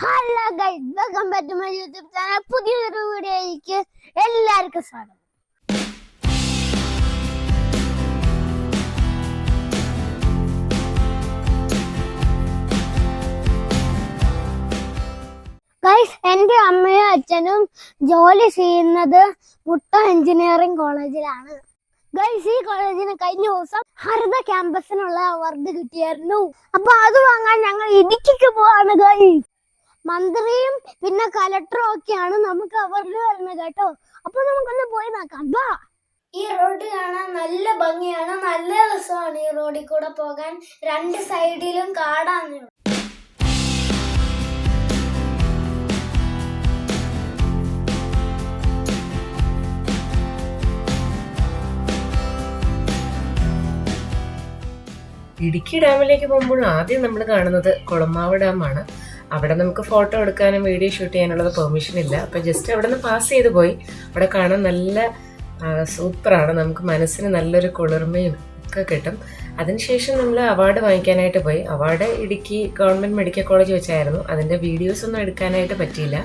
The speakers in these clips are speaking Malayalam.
Hello guys welcome back to my YouTube channel പുതിയൊരു വീഡിയോയിലേക്ക് എല്ലാവർക്കും സ്വാഗതം. ഗൈസ് എന്റെ അമ്മയും അച്ഛനും ജോലി ചെയ്യുന്നത് മുട്ട എഞ്ചിനീയറിംഗ് കോളേജിലാണ്. ഗൈസ് ഈ കോളേജിന് കഴിഞ്ഞ ദിവസം ഹരിത ക്യാമ്പസിനുള്ള അവാർഡ് കിട്ടിയായിരുന്നു. അപ്പൊ അത് വാങ്ങാൻ ഞങ്ങൾ ഇടുക്കിക്ക് പോവാണ് ഗൈസ് മന്ത്രിയും പിന്നെ കലക്ടറും ഒക്കെയാണ് നമുക്ക് അവരുടെ വരുന്നത് കേട്ടോ. അപ്പൊ നമുക്കൊന്ന് പോയി നോക്കാം. വാ. ഈ റോഡ് കാണാൻ നല്ല ഭംഗിയാണ്. നല്ല രസമാണ് ഈ റോഡിൽ കൂടെ പോകാൻ. രണ്ട് സൈഡിലും കാടാണ് ഇടുക്കി ഡാമിലേക്ക് പോകുമ്പോൾ ആദ്യം നമ്മൾ കാണുന്നത് കൊളമാവ് ഡാമാണ്. അവിടെ നമുക്ക് ഫോട്ടോ എടുക്കാനും വീഡിയോ ഷൂട്ട് ചെയ്യാനുള്ളത് പെർമിഷൻ ഇല്ല. അപ്പൊ ജസ്റ്റ് അവിടെ നിന്ന് പാസ് ചെയ്ത് പോയി. അവിടെ കാണാൻ നല്ല സൂപ്പറാണ് നമുക്ക് മനസ്സിന് നല്ലൊരു കുളിർമയും ഒക്കെ കിട്ടും. അതിനുശേഷം നമ്മൾ അവാർഡ് വാങ്ങിക്കാനായിട്ട് പോയി. Award Idukki government medical college വെച്ചായിരുന്നു. അതിന്റെ വീഡിയോസ് ഒന്നും എടുക്കാനായിട്ട് പറ്റിയില്ല.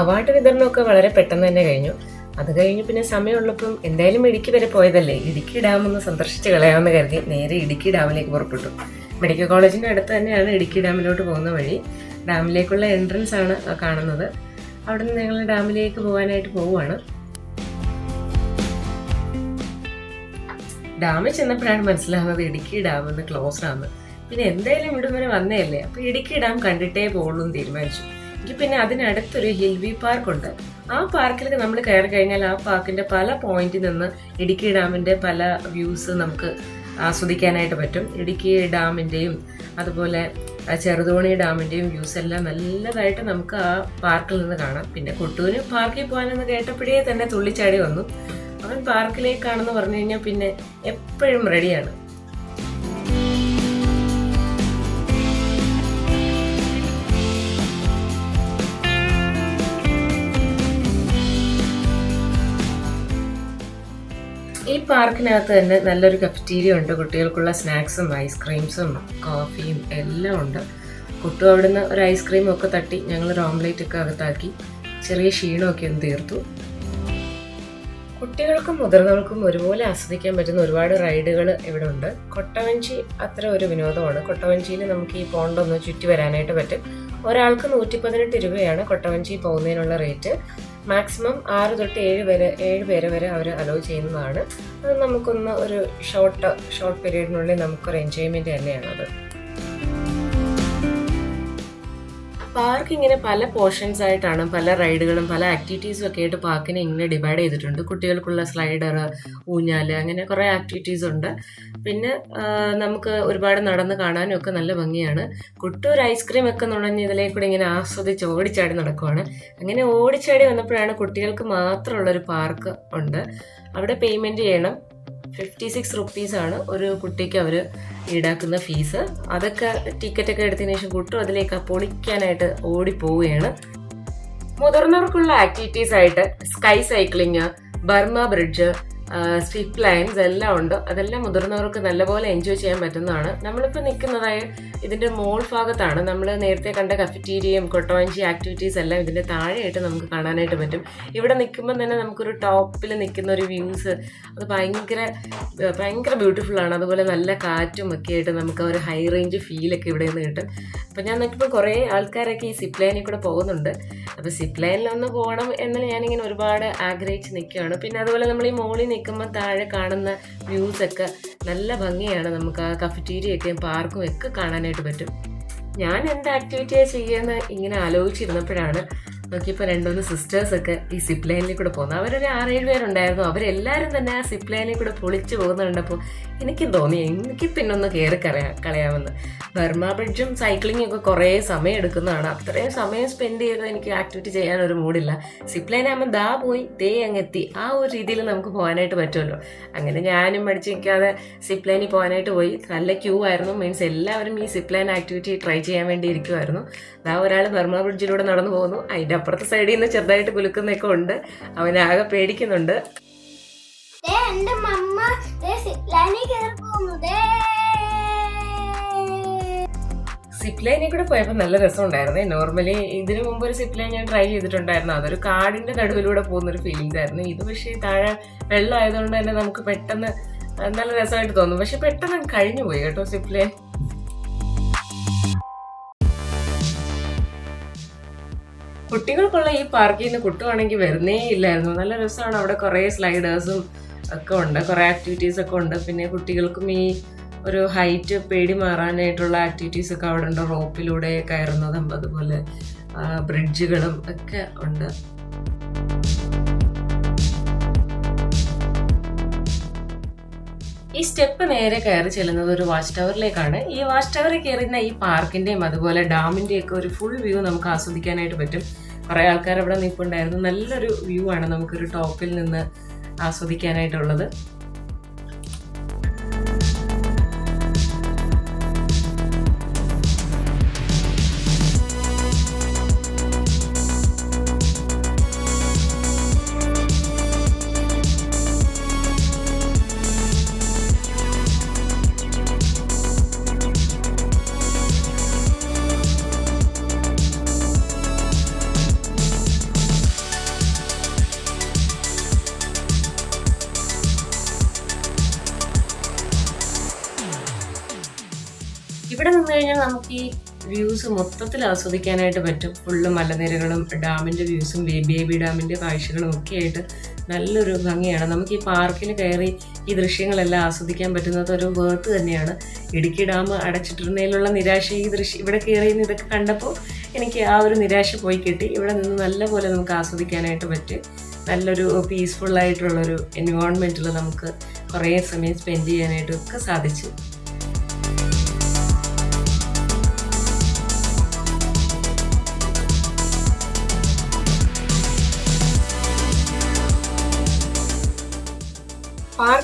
അവാർഡ് വിതരണമൊക്കെ വളരെ പെട്ടെന്ന് തന്നെ കഴിഞ്ഞു. അത് കഴിഞ്ഞ് പിന്നെ സമയമുള്ളപ്പം എന്തായാലും ഇടുക്കി വരെ പോയതല്ലേ? ഇടുക്കി ഡാം ഒന്ന് സന്ദർശിച്ച് കളയാമെന്ന് കരുതി നേരെ ഇടുക്കി ഡാമിലേക്ക് പുറപ്പെട്ടു. മെഡിക്കൽ കോളേജിന്റെ അടുത്ത് തന്നെയാണ് ഇടുക്കി ഡാമിലോട്ട് പോകുന്ന വഴി. ഡാമിലേക്കുള്ള എൻട്രൻസ് ആണ് കാണുന്നത്. അവിടെ നിന്ന് ഞങ്ങൾ ഡാമിലേക്ക് പോകാനായിട്ട് പോവുകയാണ്. ഡാമിൽ ചെന്നപ്പോഴാണ് മനസ്സിലാവുന്നത് ഇടുക്കി ഡാം ഒന്ന് ക്ലോസ് ആണ് പിന്നെ എന്തായാലും ഇവിടെ വരെ വന്നതല്ലേ? അപ്പൊ ഇടുക്കി ഡാം കണ്ടിട്ടേ പോകുള്ളൂ എന്ന് തീരുമാനിച്ചു. എനിക്ക് പിന്നെ അതിനടുത്തൊരു ഹിൽവി പാർക്ക് ഉണ്ട്. ആ പാർക്കിലേക്ക് നമ്മൾ കയറി കഴിഞ്ഞാൽ ആ പാർക്കിന്റെ പല പോയിന്റിൽ നിന്ന് ഇടുക്കി ഡാമിന്റെ പല വ്യൂസ് നമുക്ക് ആസ്വദിക്കാനായിട്ട് പറ്റും. ഇടുക്കി ഡാമിന്റെയും അതുപോലെ ചെറുതോണി ഡാമിന്റെയും വ്യൂസ് എല്ലാം നല്ലതായിട്ട് നമുക്ക് ആ പാർക്കിൽ നിന്ന് കാണാം. പിന്നെ കൊട്ടൂര് പാർക്കിൽ പോകാനെന്ന് കേട്ടപ്പോഴേ തന്നെ തുള്ളിച്ചാടി വന്നു. അവൻ പാർക്കിലേക്കാണെന്ന് പറഞ്ഞു കഴിഞ്ഞാൽ പിന്നെ എപ്പോഴും റെഡിയാണ് പാർക്കിനകത്ത് തന്നെ നല്ലൊരു കഫറ്റീരിയ ഉണ്ട്. കുട്ടികൾക്കുള്ള സ്നാക്സും ഐസ്ക്രീംസും കോഫിയും എല്ലാം ഉണ്ട്. കുട്ടു അവിടുന്ന് ഒരു ഐസ്ക്രീം ഒക്കെ തട്ടി ഞങ്ങൾ ഒരു ഒക്കെ അകത്താക്കി. ചെറിയ ക്ഷീണമൊക്കെ ഒന്ന് തീർത്തു. കുട്ടികൾക്കും മുതിർന്നവർക്കും ഒരുപോലെ ആസ്വദിക്കാൻ പറ്റുന്ന ഒരുപാട് റൈഡുകൾ ഇവിടെ ഉണ്ട്. കൊട്ടവഞ്ചി അത്ര ഒരു വിനോദമാണ്. കൊട്ടവഞ്ചിയിൽ നമുക്ക് ഈ പോണ്ടൊന്ന് ചുറ്റി വരാനായിട്ട് പറ്റും. ഒരാൾക്ക് നൂറ്റി പതിനെട്ട് രൂപയാണ് കൊട്ടവഞ്ചി പോകുന്നതിനുള്ള റേറ്റ് മാക്സിമം ആറ് തൊട്ട് ഏഴ് വരെ ഏഴ് പേരെ വരെ അവർ അലോ ചെയ്യുന്നതാണ്. അത് നമുക്കൊന്ന് ഒരു ഷോർട്ട് ഷോർട്ട് പീരീഡിനുള്ളിൽ നമുക്കൊരു എൻജോയ്മെന്റ് തന്നെയാണ് പാർക്ക് ഇങ്ങനെ പല പോർഷൻസ് ആയിട്ടാണ് പല റൈഡുകളും പല ആക്ടിവിറ്റീസും ഒക്കെ ആയിട്ട് പാർക്കിനെ ഇങ്ങനെ ഡിവൈഡ് ചെയ്തിട്ടുണ്ട്. കുട്ടികൾക്കുള്ള സ്ലൈഡർ ഊഞ്ഞാൽ അങ്ങനെ കുറേ ആക്ടിവിറ്റീസ് ഉണ്ട്. പിന്നെ നമുക്ക് ഒരുപാട് നടന്ന് കാണാനും ഒക്കെ നല്ല ഭംഗിയാണ്. കുട്ടി ഒരു ഐസ്ക്രീം ഒക്കെ നുണഞ്ഞ് ഇതിലേക്ക് കൂടി ഇങ്ങനെ ആസ്വദിച്ച് ഓടിച്ചാടി നടക്കുവാണ്. അങ്ങനെ ഓടിച്ചാടി വന്നപ്പോഴാണ് കുട്ടികൾക്ക് മാത്രമുള്ള ഒരു പാർക്ക് ഉണ്ട്. അവിടെ പേയ്മെന്റ് ചെയ്യണം. ഫിഫ്റ്റി സിക്സ് റുപ്പീസ് ആണ് ഒരു കുട്ടിക്ക് അവർ ഈടാക്കുന്ന ഫീസ് അതൊക്കെ ടിക്കറ്റ് ഒക്കെ എടുത്തതിന് ശേഷം കുട്ടും അതിലേക്ക് പൊളിക്കാനായിട്ട് ഓടിപ്പോവുകയാണ്. മുതിർന്നവർക്കുള്ള ആക്ടിവിറ്റീസ് ആയിട്ട് sky cycling Burma bridge strip lines എല്ലാം ഉണ്ട്. അതെല്ലാം മുതിർന്നവർക്ക് നല്ലപോലെ എൻജോയ് ചെയ്യാൻ പറ്റുന്നതാണ്. നമ്മളിപ്പോൾ നിൽക്കുന്നതായ ഇതിന്റെ മോൾ ഭാഗത്താണ്. നമ്മൾ നേരത്തെ കണ്ട കഫറ്റീരിയയും കൊട്ടോഞ്ചി ആക്ടിവിറ്റീസ് എല്ലാം ഇതിന്റെ താഴെയായിട്ട് നമുക്ക് കാണാനായിട്ട് പറ്റും. ഇവിടെ നിൽക്കുമ്പോൾ തന്നെ നമുക്കൊരു ടോപ്പിൽ നിൽക്കുന്ന ഒരു വ്യൂസ് അത് ഭയങ്കര ഭയങ്കര ബ്യൂട്ടിഫുൾ ആണ്. അതുപോലെ നല്ല കാറ്റും ഒക്കെ ആയിട്ട് നമുക്ക് ഒരു ഹൈ റേഞ്ച് ഫീലൊക്കെ ഇവിടെ നിന്ന് കിട്ടും. അപ്പം ഞാൻ നോക്കിയപ്പോൾ കുറേ ആൾക്കാരൊക്കെ ഈ സിപ്ലൈനിൽ കൂടെ പോകുന്നുണ്ട്. അപ്പോൾ സിപ്പ് ലൈനിലൊന്ന് പോകണം എന്ന് ഞാനിങ്ങനെ ഒരുപാട് ആഗ്രഹിച്ച് നിൽക്കുകയാണ്. പിന്നെ അതുപോലെ നമ്മൾ ഈ മോളിൽ നിൽക്കുമ്പോൾ താഴെ കാണുന്ന വ്യൂസ് ഒക്കെ നല്ല ഭംഗിയാണ്. നമുക്ക് ആ കഫറ്റീരിയൊക്കെയും പാർക്കും ഒക്കെ കാണാനായിട്ട് പറ്റും. ഞാൻ എന്ത് ആക്ടിവിറ്റിയാണ് ചെയ്യുന്നത് ഇങ്ങനെ ആലോചിച്ചിരുന്നപ്പോഴാണ് നോക്കിയപ്പോൾ രണ്ടുമൂന്ന് സിസ്റ്റേഴ്സ് ഒക്കെ ഈ സിപ്പ് ലൈനിൽ കൂടെ പോകുന്നത്. അവരൊരു ആറേഴ് പേരുണ്ടായിരുന്നു. അവരെല്ലാവരും തന്നെ ആ സിപ്പ് ലൈനിൽ കൂടെ പൊളിച്ച് പോകുന്ന കണ്ടപ്പോൾ എനിക്കും തോന്നി. എനിക്ക് പിന്നെ ഒന്ന് കയറി കളയാ കളയാമെന്ന്. ബർമ ബ്രിഡ്ജും സൈക്ലിങ്ങും ഒക്കെ കുറേ സമയം എടുക്കുന്നതാണ്. അത്രയും സമയം സ്പെൻഡ് ചെയ്ത് എനിക്ക് ആക്ടിവിറ്റി ചെയ്യാൻ ഒരു മൂഡില്ല സിപ്പ് ലൈൻ ആകുമ്പോൾ ദാ പോയി ദേ അങ്ങ് എത്തി ആ ഒരു രീതിയിൽ നമുക്ക് പോകാനായിട്ട് പറ്റുമല്ലോ. അങ്ങനെ ഞാനും മടിച്ച് നിൽക്കാതെ സിപ്പ് പോകാനായിട്ട് പോയി. നല്ല ക്യൂ ആയിരുന്നു. മീൻസ് എല്ലാവരും ഈ സിപ്ലൈൻ ലൈൻ ആക്ടിവിറ്റി ട്രൈ ചെയ്യാൻ വേണ്ടി ഇരിക്കുമായിരുന്നു ദാ ഒരാൾ ബർമ ബ്രിഡ്ജിലൂടെ നടന്നു പോകുന്നു. അതിന്റെ അപ്പുറത്തെ സൈഡിൽ നിന്ന് ചെറുതായിട്ട് കുലുക്കുന്നൊക്കെ ഉണ്ട്. അവനാകെ പേടിക്കുന്നുണ്ട്. ലൈനിൽ കൂടെ പോയപ്പോൾ നല്ല രസമുണ്ടായിരുന്നേ. നോർമലി ഇതിനു മുമ്പ് ഒരു സിപ്പ് ലൈൻ ഞാൻ ട്രൈ ചെയ്തിട്ടുണ്ടായിരുന്നു. അതൊരു കാടിന്റെ നടുവിലൂടെ പോകുന്ന ഒരു ഫീലിംഗ് ആയിരുന്നു. ഇത് പക്ഷേ താഴെ വെള്ളം ആയതുകൊണ്ട് തന്നെ നമുക്ക് പെട്ടെന്ന് നല്ല രസമായിട്ട് തോന്നും. പക്ഷെ പെട്ടെന്ന് കഴിഞ്ഞു പോയി കേട്ടോ സിപ്പ് ലൈൻ കുട്ടികൾക്കുള്ള ഈ പാർക്കിൽ നിന്ന് കുട്ടുവാണെങ്കിൽ വരുന്നേ ഇല്ലായിരുന്നു. നല്ല രസമാണ്. അവിടെ കുറേ സ്ലൈഡേഴ്സും ഒക്കെ ഉണ്ട്. കുറേ ആക്ടിവിറ്റീസ് ഒക്കെ ഉണ്ട്. പിന്നെ കുട്ടികൾക്കും ഈ ഒരു ഹൈറ്റ് പേടി മാറാനായിട്ടുള്ള ആക്ടിവിറ്റീസ് ഒക്കെ അവിടെ ഉണ്ട്. റോപ്പിലൂടെ കയറുന്നതും അതുപോലെ ബ്രിഡ്ജുകളും ഒക്കെ ഉണ്ട്. ഈ സ്റ്റെപ്പ് നേരെ കയറി ചെല്ലുന്നത് ഒരു വാച്ച് ടവറിലേക്കാണ് ഈ വാച്ച് ടവറിൽ കയറുന്ന ഈ പാർക്കിന്റെയും അതുപോലെ ഡാമിന്റെയും ഒക്കെ ഒരു ഫുൾ വ്യൂ നമുക്ക് ആസ്വദിക്കാനായിട്ട് പറ്റും. കുറേ ആൾക്കാർ അവിടെ നിൽപ്പുണ്ടായിരുന്നു. നല്ലൊരു വ്യൂ ആണ്. നമുക്കൊരു ടോപ്പിൽ നിന്ന് ആസ്വദിക്കാനായിട്ടുള്ളത്. നമുക്ക് ഈ വ്യൂസ് മൊത്തത്തിൽ ആസ്വദിക്കാനായിട്ട് പറ്റും. ഫുള്ള് മലനിരകളും ഡാമിന്റെ വ്യൂസും ബേബി ഡാമിന്റെ കാഴ്ചകളും ഒക്കെ ആയിട്ട് നല്ലൊരു ഭംഗിയാണ്. നമുക്ക് ഈ പാർക്കിൽ കയറി ഈ ദൃശ്യങ്ങളെല്ലാം ആസ്വദിക്കാൻ പറ്റുന്നത് ഒരു വേർത്ത് തന്നെയാണ്. ഇടുക്കി ഡാം അടച്ചിട്ടിരുന്നതിലുള്ള നിരാശ ഈ ദൃശ്യം ഇവിടെ കയറി ഇതൊക്കെ കണ്ടപ്പോൾ എനിക്ക് ആ ഒരു നിരാശ പോയി കിട്ടി. ഇവിടെ നിന്ന് നല്ലപോലെ നമുക്ക് ആസ്വദിക്കാനായിട്ട് പറ്റും. നല്ലൊരു പീസ്ഫുള്ളായിട്ടുള്ളൊരു എൻവയോൺമെന്റിൽ നമുക്ക് കുറേ സമയം സ്പെൻഡ് ചെയ്യാനായിട്ടൊക്കെ സാധിച്ചു.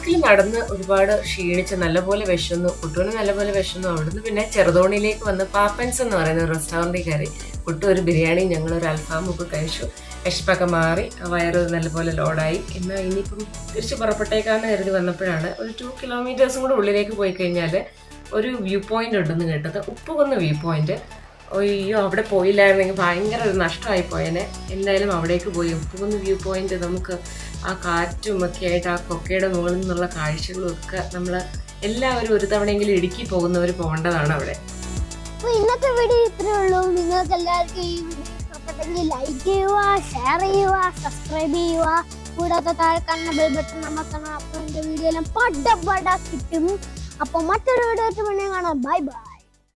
പാർക്കിൽ നടന്ന് ഒരുപാട് ക്ഷീണിച്ച് നല്ലപോലെ വിശന്നു കുട്ടുവിന് നല്ലപോലെ വിശന്നു അവിടുന്ന് പിന്നെ ചെറുതോണിയിലേക്ക് വന്ന് പാപ്പൻസ് എന്ന് പറയുന്ന റെസ്റ്റോറന്റിൽ കയറി. കുട്ടു ഒരു ബിരിയാണി ഞങ്ങൾ ഒരു അൽഫാമും ഒക്കെ കഴിച്ചു. വിശപ്പൊക്കെ മാറി വയറ് നല്ലപോലെ ലോഡായി എന്നാൽ ഇനിയിപ്പം തിരിച്ച് പുറപ്പെട്ടേക്കാന്ന് കരുതി വന്നപ്പോഴാണ് ഒരു ടു കിലോമീറ്റേഴ്സും കൂടെ ഉള്ളിലേക്ക് പോയി കഴിഞ്ഞാൽ ഒരു വ്യൂ പോയിന്റ് ഉണ്ടെന്ന് കേട്ടത്. ഉപ്പുകുന്ന് വ്യൂ പോയിന്റ് അയ്യോ അവിടെ പോയില്ലായിരുന്നെങ്കിൽ ഭയങ്കര ഒരു നഷ്ടമായി പോയേനെ. എന്തായാലും അവിടേക്ക് പോയി. ഉപ്പുകുന്ന് വ്യൂ പോയിന്റ് നമുക്ക് ആ കാറ്റും ഒക്കെ ആയിട്ട് ആ കൊക്കയുടെ മുകളിൽ നിന്നുള്ള കാഴ്ചകളും ഒക്കെ നമ്മൾ എല്ലാവരും ഒരു തവണയെങ്കിലും ഇടുക്കി പോകുന്നവർ പോകേണ്ടതാണ് അവിടെ. ഇന്നത്തെ വീഡിയോ ഇത്രേ ഉള്ളൂ. നിങ്ങൾക്ക് എല്ലാവർക്കും ലൈക്ക് ചെയ്യുക ഷെയർ ചെയ്യുക സബ്സ്ക്രൈബ് ചെയ്യുക. കൂടാതെ താഴെ കാണുന്ന ബെൽ ബട്ടൺ അമർത്തണം അപ്പോൾ എന്റെ വീഡിയോ എല്ലാം പട കിട്ടും. അപ്പോൾ മറ്റൊരു വീഡിയോ കാണാം. Bye bye